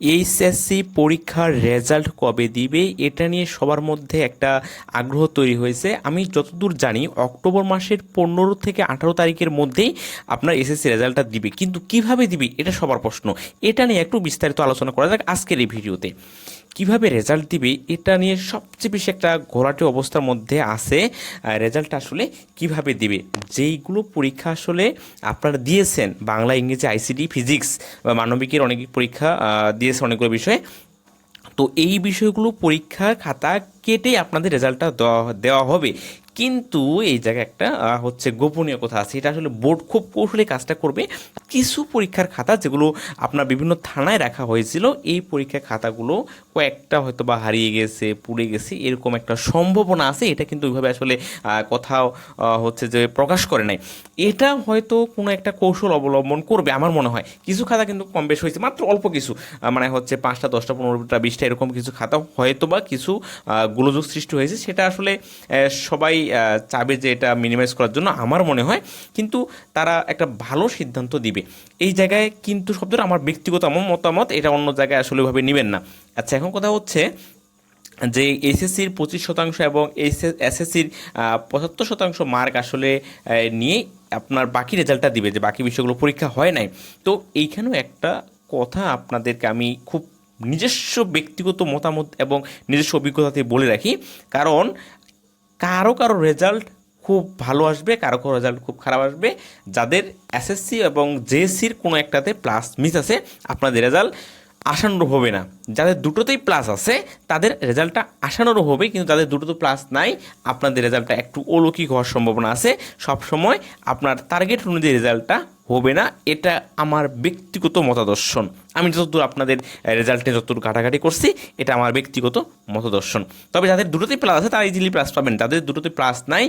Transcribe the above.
HSC পরীক্ষার result কবে দিবে, এটা নিয়ে সবার মধ্যে একটা আগ্রহ তৈরি হয়েছে। আমি যতদূর জানি, অক্টোবর মাসের পনেরো থেকে আঠারো তারিখের মধ্যেই আপনার এসএসসি রেজাল্টটা দিবে। কিন্তু কীভাবে দিবে, এটা সবার প্রশ্ন। এটা নিয়ে একটু বিস্তারিত আলোচনা করা যাক আজকের এই ভিডিওতে। কীভাবে রেজাল্ট দিবে, এটা নিয়ে সবচেয়ে বেশি একটা ঘোরাটে অবস্থার মধ্যে আছে। রেজাল্টটা আসলে কীভাবে দিবে? যেইগুলো পরীক্ষা আসলে আপনারা দিয়েছেন, বাংলা, ইংরেজি আইসিডি ফিজিক্স বা মানবিকের অনেক পরীক্ষা দিয়েছে অনেকগুলো বিষয়ে। তো এই বিষয়গুলো পরীক্ষার খাতা কেটে আপনাদের রেজাল্টটা দেওয়া হবে। কিন্তু এই জায়গায় একটা হচ্ছে গোপনীয় কথা আছে। এটা আসলে বোর্ড খুব কৌশলে কাজটা করবে। কিছু পরীক্ষার খাতা যেগুলো আপনার বিভিন্ন থানায় রাখা হয়েছিল, এই পরীক্ষার খাতাগুলো কয়েকটা হয়তো বা হারিয়ে গেছে, পুড়ে গেছে, এরকম একটা সম্ভাবনা আছে। এটা কিন্তু ওইভাবে আসলে কোথাও হচ্ছে যে প্রকাশ করে নাই। এটা হয়তো কোনো একটা কৌশল অবলম্বন করবে, আমার মনে হয়। কিছু খাতা কিন্তু কম বেশ হয়েছে, মাত্র অল্প কিছু। মানে হচ্ছে পাঁচটা, দশটা, পনেরোটা, বিশটা, এরকম কিছু খাতা হয়তো বা কিছু গোলযোগ সৃষ্টি হয়েছে, সেটা আসলে সবাই চাবে যে এটা মিনিমাইজ করার জন্য, আমার মনে হয়। কিন্তু তারা একটা ভালো সিদ্ধান্ত দিবে। এই জায়গায় কিন্তু শব্দটা আমার ব্যক্তিগত আমার মতামত, এটা অন্য জায়গায় আসলে ওইভাবে নেবেন না। আচ্ছা এখন কথা হচ্ছে যে এসএসসির পঁচিশ শতাংশ এবং এসএসসির পঁচাত্তর শতাংশ মার্ক আসলে নিয়ে আপনার বাকি রেজাল্টটা দিবে, যে বাকি বিষয়গুলো পরীক্ষা হয় নাই। তো এইখানেও একটা কথা আপনাদেরকে আমি খুব নিজস্ব ব্যক্তিগত মতামত এবং নিজস্ব অভিজ্ঞতাতে বলে রাখি। কারণ কারও কারও রেজাল্ট খুব ভালো আসবে, কারও কারও রেজাল্ট খুব খারাপ আসবে। যাদের এসএসসি এবং জেএসসির কোনো একটাতে প্লাস মিস আছে, আপনাদের রেজাল্ট আশানুরূপ হবে না। যাদের দুটোতেই প্লাস আছে, তাদের রেজাল্টটা আশানুরূপ হবে, কিন্তু যাদের দুটোতে প্লাস নাই, আপনাদের রেজাল্টটা একটু অলৌকিক হওয়ার সম্ভাবনা আছে। সবসময় আপনার টার্গেট অনুযায়ী রেজাল্টটা হবে না, এটা আমার ব্যক্তিগত মতাদর্শন। আমি যতদূর আপনাদের রেজাল্ট নিয়ে যতদূর ঘাটাঘাটি করছি, এটা আমার ব্যক্তিগত মতদর্শন। তবে যাদের দুটোতেই প্লাস আছে, তারা ইজিলি প্লাস পাবেন। তাদের দুটোতে প্লাস নাই